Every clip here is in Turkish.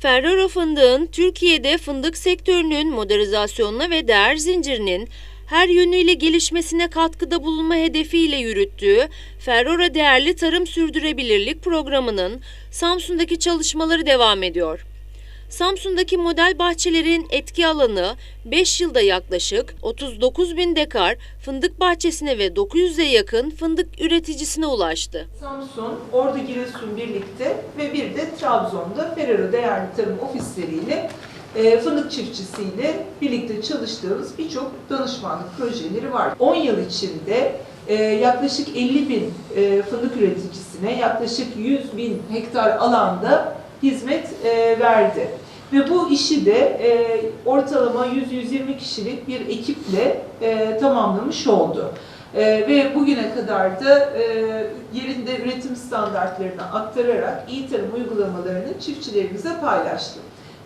Ferrero Fındık'ın Türkiye'de fındık sektörünün modernizasyonuna ve değer zincirinin her yönüyle gelişmesine katkıda bulunma hedefiyle yürüttüğü Ferrora Değerli Tarım Sürdürülebilirlik Programı'nın Samsun'daki çalışmaları devam ediyor. Samsun'daki model bahçelerin etki alanı 5 yılda yaklaşık 39 bin dekar fındık bahçesine ve 900'e yakın fındık üreticisine ulaştı. Samsun, Ordu Giresun birlikte ve bir de Trabzon'da Ferrero Değerli Tarım Ofisleriyle e, fındık çiftçisiyle birlikte çalıştığımız birçok danışmanlık projeleri var. 10 yıl içinde e, yaklaşık 50 bin e, fındık üreticisine yaklaşık 100 bin hektar alanda hizmet e, verdi. Ve bu işi de e, ortalama 100-120 kişilik bir ekiple e, tamamlamış oldu. E, ve bugüne kadar da e, yerinde üretim standartlarını aktararak iyi tarım uygulamalarını çiftçilerimize paylaştı.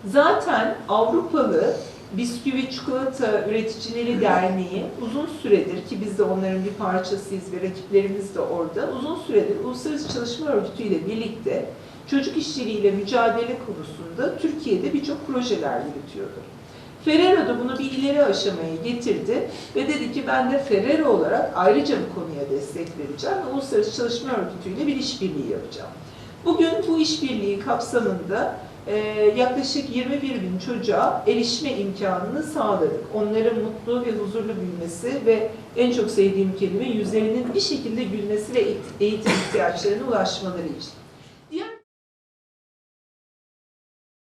Zaten Avrupalı Bisküvi Çikolata Üreticileri Derneği uzun süredir ki biz de onların bir parçasıyız ve rakiplerimiz de orada uzun süredir Uluslararası Çalışma Örgütü ile birlikte çocuk işçiliğiyle mücadele konusunda Türkiye'de birçok projeler yürütüyordu. Ferrero da bunu bir ileri aşamaya getirdi ve dedi ki ben de Ferrero olarak ayrıca bu konuya destek vereceğim ve Uluslararası Çalışma Örgütü ile bir işbirliği yapacağım. Bugün bu işbirliği kapsamında e, yaklaşık 21 bin çocuğa erişme imkanını sağladık. Onların mutlu ve huzurlu büyümesi ve en çok sevdiğim kelime yüzlerinin bir şekilde gülmesi ve eğitim ihtiyaçlarına ulaşmaları için.